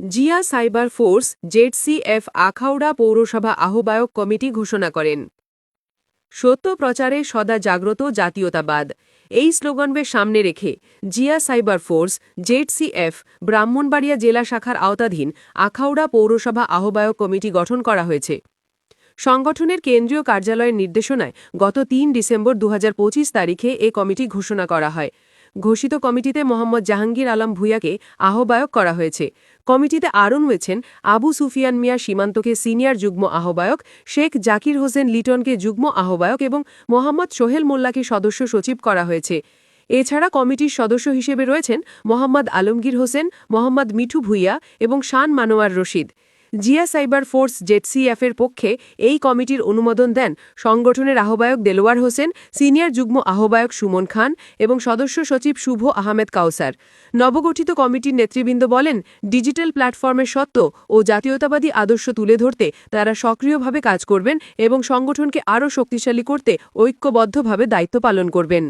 Zia cyber force ZCF Akhaura পৌরসভা আহ্বায়ক committee ঘোষণা করেন। সত্য প্রচারে সদা জাগ্রত জাতীয়তাবাদ। এই স্লোগানকে সামনে রেখে Zia cyber force ZCF Brahmanbaria জেলা শাখার আওতাধীন আখাউড়া পৌরসভা আহ্বায়ক কমিটি গঠন করা হয়েছে। সংগঠনের কেন্দ্রীয় কার্যালয়ের নির্দেশনায় গত তিন ডিসেম্বর দু হাজার পঁচিশ তারিখে এ কমিটি ঘোষণা করা হয়। ঘোষিত কমিটিতে মোহাম্মদ জাহাঙ্গীর আলম ভূঁইয়াকে আহ্বায়ক করা হয়েছে। কমিটিতে আরও রয়েছেন আবু সুফিয়ান মিয়া সীমান্তকে সিনিয়র যুগ্ম আহ্বায়ক, শেখ জাকির হোসেন লিটনকে যুগ্ম আহ্বায়ক এবং মোহাম্মদ সোহেল মোল্লাকে সদস্য সচিব করা হয়েছে। এছাড়া কমিটির সদস্য হিসেবে রয়েছেন মোহাম্মদ আলমগীর হোসেন, মোহাম্মদ মিঠু ভুইয়া এবং শান মানোয়ার রশিদ। জিয়া সাইবার ফোর্স জেডসিএফের পক্ষে এই কমিটির অনুমোদন দেন সংগঠনের আহ্বায়ক দেলোয়ার হোসেন, সিনিয়র যুগ্ম আহ্বায়ক সুমন খান এবং সদস্য সচিব শুভ আহমেদ কাউসার। নবগঠিত কমিটির নেতৃবৃন্দ বলেন, ডিজিটাল প্ল্যাটফর্মের সত্ত্ব ও জাতীয়তাবাদী আদর্শ তুলে ধরতে তারা সক্রিয়ভাবে কাজ করবেন এবং সংগঠনকে আরও শক্তিশালী করতে ঐক্যবদ্ধভাবে দায়িত্ব পালন করবেন।